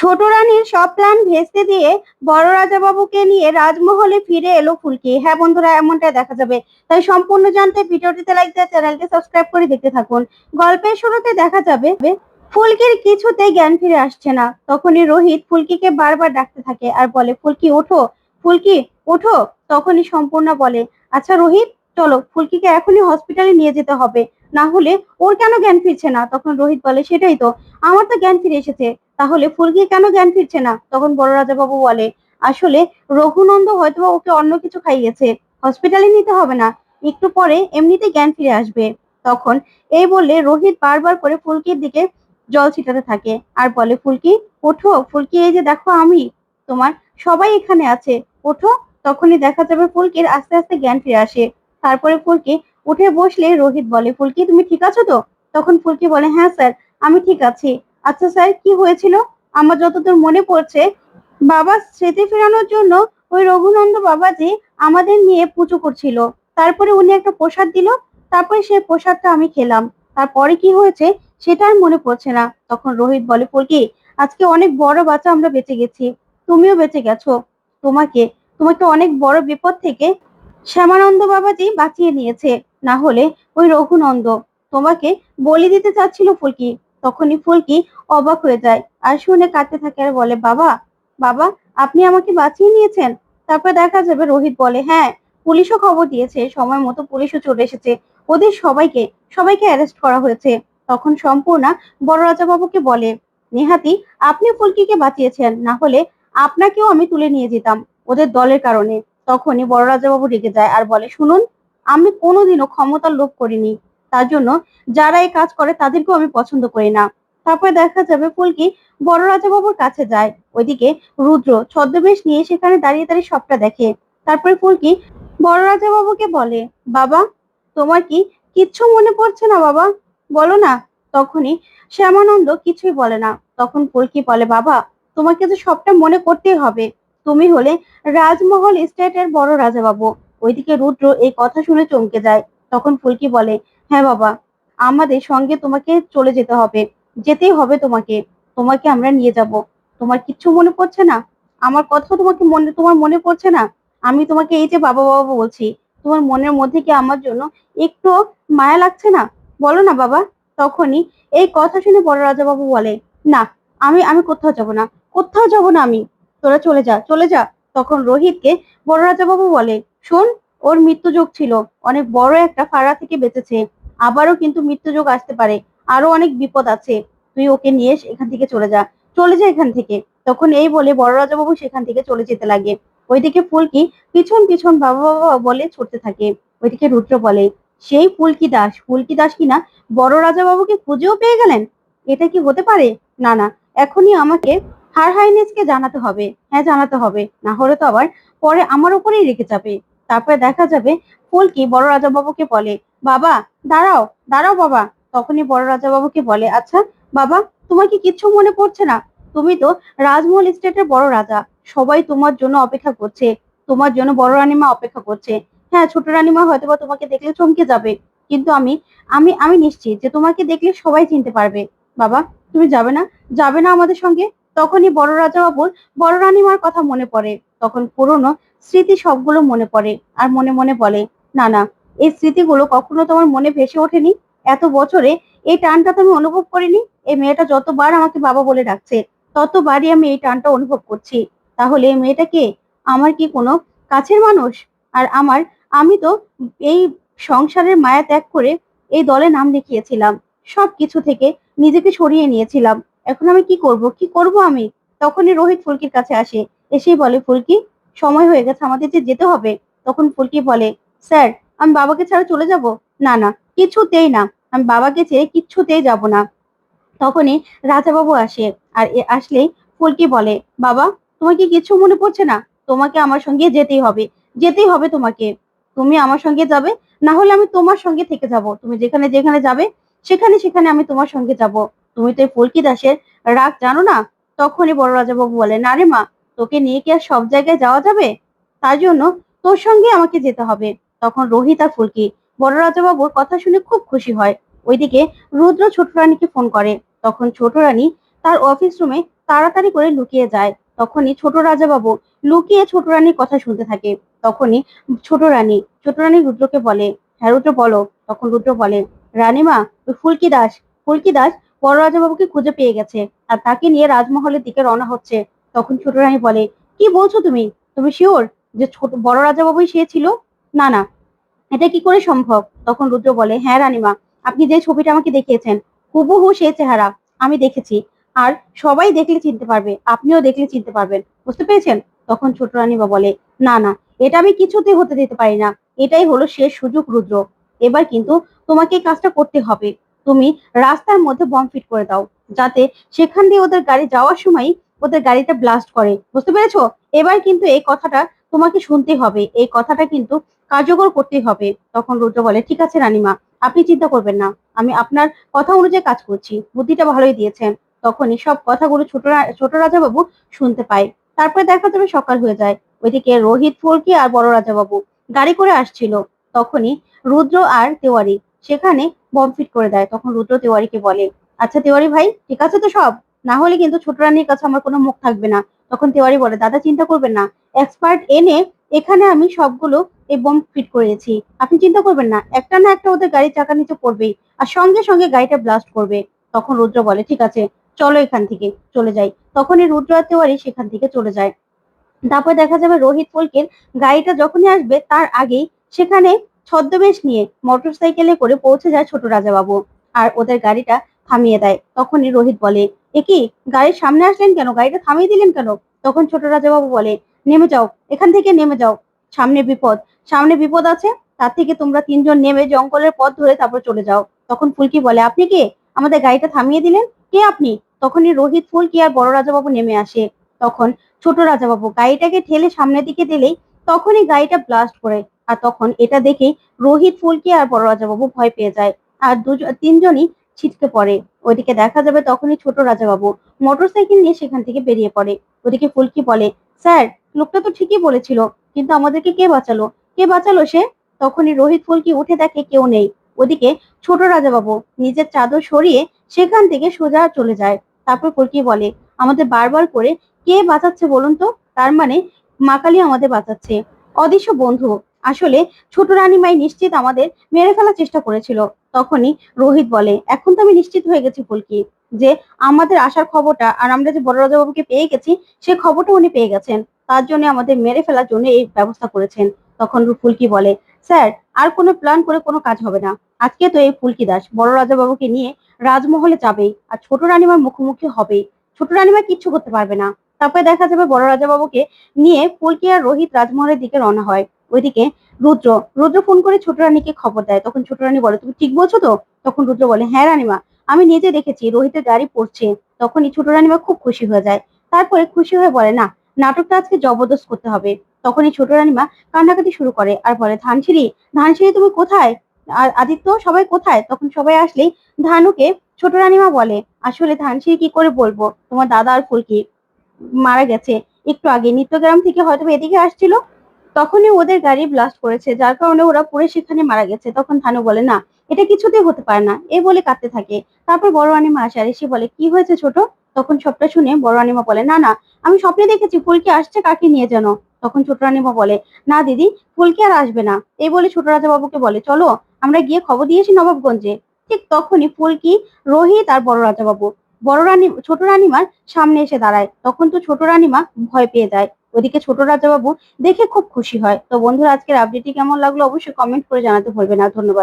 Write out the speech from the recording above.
ছোট রানীর সব প্ল্যান ভেস্তে দিয়ে বড় রাজাবাবুকে নিয়ে রাজমহলে ফিরে এলো ফুলকি। হ্যাঁ বন্ধুরা, এমনটাই দেখা যাবে। তাই সম্পূর্ণ জানতে ভিডিওটিতে লাইক দিয়ে চ্যানেলটি সাবস্ক্রাইব করে দেখতে থাকুন। গল্পের শুরুতে দেখা যাবে, ফুলকির কিছুতে জ্ঞান ফিরে আসছে না। তখনই রোহিত ফুলকিকে বারবার ডাকতে থাকে আর বলে, ফুলকি, ওঠো ফুলকি, ওঠো। তখনই সম্পূর্ণ বলে আচ্ছা রোহিত, চলো, ফুলকিকে এখনই হসপিটালে নিয়ে যেতে হবে। না হলে ওর কেন জ্ঞান ফিরছে না? তখন রোহিত বলে, সেটাই তো, আমার তো জ্ঞান ফিরে এসেছে। তাহলে ফুলকি কেন জ্ঞান ফিরছে না? তখন বড় রাজাবাবু বলে, আসলে রঘুনন্দ হয়তো ওকে অন্য কিছু খাইয়েছে হসপিটালে নিতে হবে না, একটু পরে এমনিতে জ্ঞান ফিরে আসবে। তখন এই বললে রোহিত বারবার করে ফুলকির দিকে জল ছিটাতে থাকে, আর বলে ফুলকি ওঠো ফুলকি এই যে দেখো আমি, তোমার সবাই এখানে আছে, ওঠো, তখনই দেখা যাবে ফুলকির আস্তে আস্তে জ্ঞান ফিরে আসে। তারপরে ফুলকি উঠে বসলে রোহিত বলে ফুলকি তুমি ঠিক আছো তো? তখন ফুলকি বলে হ্যাঁ স্যার, আমি ঠিক আছি। আচ্ছা স্যার, কি হয়েছিল? আমার যতদূর মনে পড়ছে, বাবা স্মৃতি ফেরানোর জন্য ওই রঘুনন্দ বাবাজি আমাদের নিয়ে পুজো করছিল। তারপরে উনি একটা প্রসাদ দিল, তারপরে সেই প্রসাদটা আমি খেলাম। তারপরে কি হয়েছে সেটা আর মনে পড়ছে না। তখন রোহিত বলে ফুলকি আজকে অনেক বড় বাচ্চা আমরা বেঁচে গেছি। তুমিও বেঁচে গেছো। তোমাকে তোমাকে অনেক বড় বিপদ থেকে শ্যামানন্দ বাবাজি বাঁচিয়ে নিয়েছে। না হলে ওই রঘুনন্দ তোমাকে বলি দিতে চাচ্ছিল ফুলকি তখনই ফুলকি অবাক হয়ে যায় আর শুনে কাঁদতে থাকে আর বলে, বাবা বাবা, আপনি আমাকে বাঁচিয়ে নিয়েছেন? তারপর দেখা যাবে রোহিত বলে হ্যাঁ পুলিশও খবর দিয়েছে, সময় মতো পুলিশও চলে এসেছে। ওদের সবাইকে সবাইকে অ্যারেস্ট করা হয়েছে। তখন সম্পূর্ণা বড় রাজাবাবুকে বলে, নেহাতি, আপনি ফুলকিকে বাঁচিয়েছেন, না হলে আপনাকেও আমি তুলে নিয়ে যেতাম ওদের দলের কারণে। তখনই বড় রাজাবাবু রেগে যায় আর বলে, শুনুন, আমি কোনোদিনও ক্ষমতার লোভ করিনি। তার জন্য যারা এই কাজ করে তাদেরকেও আমি পছন্দ করি না। তারপরে দেখা যাবে ফুলকি বড় রাজাবাবুর কাছে যায়। ওইদিকে রুদ্র ছদ্মবেশ নিয়ে সেখানে দাঁড়িয়ে দাঁড়িয়ে সবটা দেখে। তারপরে ফুলকি বড় রাজাবাবুকে বলে, বাবা, তোমার কি কিচ্ছু মনে পড়ছে না বাবা? বলো না। তখনই শ্যামানন্দ কিছুই বলে না। তখন ফুলকি বলে, বাবা, তোমাকে তো সবটা মনে করতেই হবে। তুমি হলে রাজমহল স্টেটের বড় রাজাবাবু। ওইদিকে রুদ্র এই কথা শুনে চমকে যায়। তখন ফুলকি বলে হ্যাঁ বাবা, আমাদের সঙ্গে তোমাকে চলে যেতে হবে, যেতেই হবে তোমাকে তোমাকে আমরা নিয়ে যাব। তোমার কিচ্ছু মনে পড়ছে না? আমার কথা তোমাকে মনে, তোমার মনে পড়ছে না? আমি তোমাকে এই যে বাবা বাবা বলছি, তোমার মনের মধ্যে কি আমার জন্য একটু মায়া লাগছে না? বলো না বাবা। তখনই এই কথা শুনে বড় রাজাবাবু বলে, না, আমি আমি কোথাও যাব না, কোথাও যাব না আমি। তোরা চলে যা চলে যা। তখন রোহিতকে বড় রাজাবাবু বলে, শোন, ওর মৃত্যুযোগ ছিল, অনেক বড় একটা ফাড়া থেকে বেঁচেছে। আবারও কিন্তু মৃত্যুযোগ আসতে পারে। আরও অনেক বিপদ আছে। তুই ওকে নিয়ে এখান থেকে চলে যা। চলে যা এখান থেকে। তখন এই বলে বড় রাজাবাবু সেখান থেকে চলে যেতে লাগে। ওইদিকে ফুলকি পিছন পিছন বাবা বাবা বলে ছুটতে থাকে। ওইদিকে রুদ্র বলে, সেই ফুলকি দাস ফুলকি দাস কিনা বড় রাজাবাবুকে খুঁজেও পেয়ে গেলেন? এটা কি হতে পারে? না না, এখনই আমাকে হার হাইনেসকে জানাতে হবে। হ্যাঁ জানাতে হবে। না হলে তো আবার পরে আমার উপরেই রেখে যাবে। তারপরে দেখা যাবে ফুলকি বড় রাজাবাবুকে বলে বাবা, দাঁড়াও দাঁড়াও বাবা। তখনই বড় রাজা বাবুকে বলে আচ্ছা বাবা, তোমার কি কিচ্ছু মনে পড়ছে না? তুমি তো রাজমহল স্টেটের বড় রাজা। সবাই তোমার জন্য অপেক্ষা করছে। তোমার জন্য বড় রানীমা অপেক্ষা করছে। হ্যাঁ ছোট রানীমা হয়তো বা তোমাকে দেখলে চমকে যাবে। কিন্তু আমি আমি আমি নিশ্চিত যে তোমাকে দেখলে সবাই চিনতে পারবে। বাবা, তুমি যাবে না? যাবে না আমাদের সঙ্গে? তখনই বড় রাজা বাবুর বড় রানীমার কথা মনে পড়ে। তখন পুরনো স্মৃতি সবগুলো মনে পড়ে আর মনে মনে বলে, না না এই স্মৃতিগুলো কখনো তোমার মনে ভেসে ওঠেনি? এত বছরে এই টানটা তো আমি অনুভব করিনি? এই মেয়েটা যতবার আমাকে বাবা বলে ডাকছে, ততবারই আমি এই টানটা অনুভব করছি। তাহলে এই মেয়েটা কে? আমার কি কোনো কাছের মানুষ? আর আমার, আমি তো এই সংসারের মায়া ত্যাগ করে এই দলে নাম লিখিয়েছিলাম সব কিছু থেকে নিজেকে সরিয়ে নিয়েছিলাম। এখন আমি কি করব? কি করব আমি? তখনই রোহিত ফুলকির কাছে আসে, এসেই বলে, ফুলকি, সময় হয়ে গেছে, আমাদের যে যেতে হবে। তখন ফুলকি বলে, স্যার আমি বাবাকে ছাড়া চলে যাব? না না, কিছুতেই না। আমি বাবাকে ছেড়ে কিচ্ছুতেই যাব না। তখনই রাজাবাবু আসে আর এ, আসলেই ফুলকি বলে, বাবা তোমার কি কিছু মনে পড়ছে না? তোমাকে আমার সঙ্গে যেতেই হবে যেতেই হবে তোমাকে। তুমি আমার সঙ্গে যাবে, না হলে আমি তোমার সঙ্গে থেকে যাব। তুমি যেখানে যেখানে যাবে, সেখানে সেখানে আমি তোমার সঙ্গে যাব। তুমি তো এই ফুলকি দাসের রাগ জানো না? তখনই বড় রাজাবাবু বলে, না রে মা, তোকে নিয়ে কি আর সব জায়গায় যাওয়া যাবে? তার জন্য তোর সঙ্গে আমাকে যেতে হবে। তখন রোহিত আর ফুলকি বড় রাজাবাবুর কথা শুনে খুব খুশি হয়। ওইদিকে রুদ্র ছোট রানীকে ফোন করে। তখন ছোট রানী তার অফিস রুমে তাড়াতাড়ি করে লুকিয়ে যায়। তখনই ছোট রাজা বাবু লুকিয়ে ছোট রানীর কথা শুনতে থাকে। তখনই ছোট রানী ছোট রানী রুদ্রকে বলে হ্যাঁ রুদ্র, বলো। তখন রুদ্র বলে, রানীমা, ওই ফুলকি দাস ফুলকি দাস বড় রাজা বাবুকে খুঁজে পেয়ে গেছে আর তাকে নিয়ে রাজমহলের দিকে রওনা হচ্ছে। তখন ছোট রানী বলে, কি বলছো তুমি? তুমি শিওর যে ছোট, বড় রাজা বাবুই সে ছিল? না না। এটা কি করে সম্ভব? তখন রুদ্র বলে হ্যাঁ রানীমা, আপনি যে ছবিটা আমাকে দেখিয়েছেন, হুবহু সে চেহারা, আমি দেখেছি। আর সবাই দেখলে চিনতে পারবে, আপনিও দেখলে চিনতে পারবেন। বুঝতে পেরেছেন? তখন ছোট রানীমা বলে, না না, এটা আমি কিছুতেই হতে দিতে পারি না। এটাই হলো শেষ সুযোগ, রুদ্র। এবার কিন্তু তোমাকে কাজটা করতে হবে। তুমি রাস্তার মধ্যে বম ফিট করে দাও, যাতে সেখান দিয়ে ওদের গাড়ি যাওয়ার সময় ওদের গাড়িটা ব্লাস্ট করে। বুঝতে পেরেছ? এবার কিন্তু এই কথাটা তোমাকে শুনতে হবে। এই কথাটা কিন্তু কার্যকর করতে হবে। তখন রুদ্র বলে, ঠিক আছে রানীমা, আপনি চিন্তা করবেন না। আমি আপনার কথা অনুযায়ী কাজ করছি। বুদ্ধিটা ভালোই দিয়েছেন। তখনই সব কথাগুলো ছোট ছোট রাজা বাবু শুনতে পায়। তারপরে দেখা যাবে সকাল হয়ে যায়। ওইদিকে রোহিত ফুলকি আর বড় রাজা বাবু গাড়ি করে আসছিল। তখনই রুদ্র আর তেওয়ারি সেখানে বম ফিট করে দেয়। তখন রুদ্র তেওয়ারিকে বলে আচ্ছা তেওয়ারি ভাই, ঠিক আছে তো সব? না হলে কিন্তু ছোট রানীর কাছে আমার কোনো মুখ থাকবে না। তখন তেওয়ারি বলে, দাদা, চিন্তা করবেন না। এক্সপার্ট এনে এখানে আমি সবগুলো এই বম ফিট করেছি। আপনি চিন্তা করবেন না, একটা না একটা ওদের গাড়ির চাকা নিচে পড়বেই আর সঙ্গে সঙ্গে গাড়িটা ব্লাস্ট করবে। তখন রুদ্র বলে, ঠিক আছে, চলো এখান থেকে চলে যাই। তখনই রুদ্র আর তেওয়ারি সেখান থেকে চলে যায়। তারপর দেখা যাবে রোহিত ফুলকের গাড়িটা যখনই আসবে, তার আগেই সেখানে ছদ্মবেশ নিয়ে মোটর সাইকেলে করে পৌঁছে যায় ছোট রাজাবাবু, আর ওদের গাড়িটা থামিয়ে দেয়। তখনই রোহিত বলে এ কি গাড়ির সামনে আসলেন কেন? গাড়িটা থামিয়ে দিলেন কেন? তখন ছোট রাজাবাবু বলে নেমে যাও। এখান থেকে নেমে যাও। সামনে বিপদ। সামনে বিপদ আছে, তার থেকে তোমরা তিনজন নেমে জঙ্গলের পথ ধরে তারপর চলে যাও। তখন ফুলকি বলে, আপনি কে? আমাদের গাড়িটা থামিয়ে দিলেন? কে আপনি? তখনই রোহিত, ফুলকি আর বড় রাজাবাবু নেমে আসে। তখন ছোট রাজাবাবু গাড়িটাকে ঠেলে সামনের দিকে দিলেই তখনই গাড়িটা ব্লাস্ট করে। আর তখন এটা দেখে রোহিত, ফুলকি আর বড় রাজাবাবু ভয় পেয়ে যায়। আর দুজন তিনজনই ছিটকে পড়ে। ওইদিকে দেখা যাবে তখনই ছোট রাজাবাবু মোটরসাইকেল নিয়ে সেখান থেকে বেরিয়ে পড়ে। ওদিকে ফুলকি বলে, স্যার লোকটা তো ঠিকই বলেছিল, কিন্তু আমাদেরকে কে বাঁচালো? কে বাঁচালো সে? তখনই রোহিত ফুলকি উঠে দেখে কেউ নেই। ওদিকে ছোট রাজাবাবু নিজের চাদর সরিয়ে সেখান থেকে সোজা চলে যায়। তারপর ফুলকি বলে, আমাদের বারবার করে কে বাঁচাচ্ছে বলুন তো? তার মানে মা কালী আমাদের বাঁচাচ্ছে। অদৃশ্য বন্ধু, আসলে ছোট রানীমাই নিশ্চিত আমাদের মেরে ফেলার চেষ্টা করেছিল। তখনই রোহিত বলে, এখন তো আমি নিশ্চিত হয়ে গেছি ফুলকি যে আমাদের আসার খবরটা আর আমরা যে বড় রাজাবাবুকে পেয়ে গেছি, সে খবরটা উনি পেয়ে গেছেন। তার জন্য আমাদের মেরে ফেলার জন্য এই ব্যবস্থা করেছেন। তখন ফুলকি বলে, স্যার, আর কোনো প্ল্যান করে কোনো কাজ হবে না। আজকে তো এই ফুলকি দাস, বড় রাজাবাবুকে নিয়ে রাজমহলে যাবেই আর ছোট রানীমার মুখোমুখি হবেই। ছোট রানীমা কিচ্ছু করতে পারবে না। তারপরে দেখা যাবে বড় রাজাবাবুকে নিয়ে ফুলকি আর রোহিত রাজমহলের দিকে রওনা হয়। ওইদিকে রুদ্র রুদ্র ফোন করে ছোট রানীকে খবর দেয়। তখন ছোট রানী বলে, তুমি ঠিক বলছো তো? তখন রুদ্র বলে হ্যাঁ রানীমা, আমি নিজে দেখেছি, রোহিতের গাড়ি পড়ছে। তখনই ছোট রানীমা খুব খুশি হয়ে যায়। তারপরে খুশি হয়ে বলে, না নাটকটা আজকে জবরদস্ত করতে হবে। তখনই ছোট রানীমা কান্নাকাটি শুরু করে আর বলে, ধানসিঁড়ি ধানসিঁড়ি তুমি কোথায়? আর আদিত্য সবাই কোথায়? তখন সবাই আসলেই ধানুকে ছোট রানীমা বলে, আসলে ধানসিঁড়ি কি করে বলব? তোমার দাদা আর ফুলকি মারা গেছে। একটু আগে নিত্যগ্রাম থেকে হয়তো এদিকে আসছিল। তখনই ওদের গাড়ি ব্লাস্ট করেছে। যার কারণে ওরা পুরো সেখানে মারা গেছে। তখন থানু বলে, না এটা কিছুতেই হতে পারে না। এ বলে কাঁদতে থাকে। তারপর বড় রানীমা আসে আর এসে বলে, কি হয়েছে ছোট? তখন সবটা শুনে বড় রানীমা বলে, না না, আমি স্বপ্নে দেখেছি ফুলকি আসছে, কাকে নিয়ে যেন? তখন ছোট রানীমা বলে, না, দিদি, ফুলকি আর আসবে না। এই বলে ছোট রাজা বাবুকে বলে, চলো, আমরা গিয়ে খবর দিয়েছি নবাবগঞ্জে। ঠিক তখনই ফুলকি, রোহিত আর বড় রাজা বাবু বড় রানী, ছোট রানীমার সামনে এসে দাঁড়ায়। তখন তো ছোট রানীমা ভয় পেয়ে যায়। ওদিকে ছোট রাজা বাবু দেখে খুব খুশি হয়। তো বন্ধুরা, আজকের আপডেটটি কেমন লাগল অবশ্যই কমেন্ট করে জানাতে ভুলবেন না। ধন্যবাদ।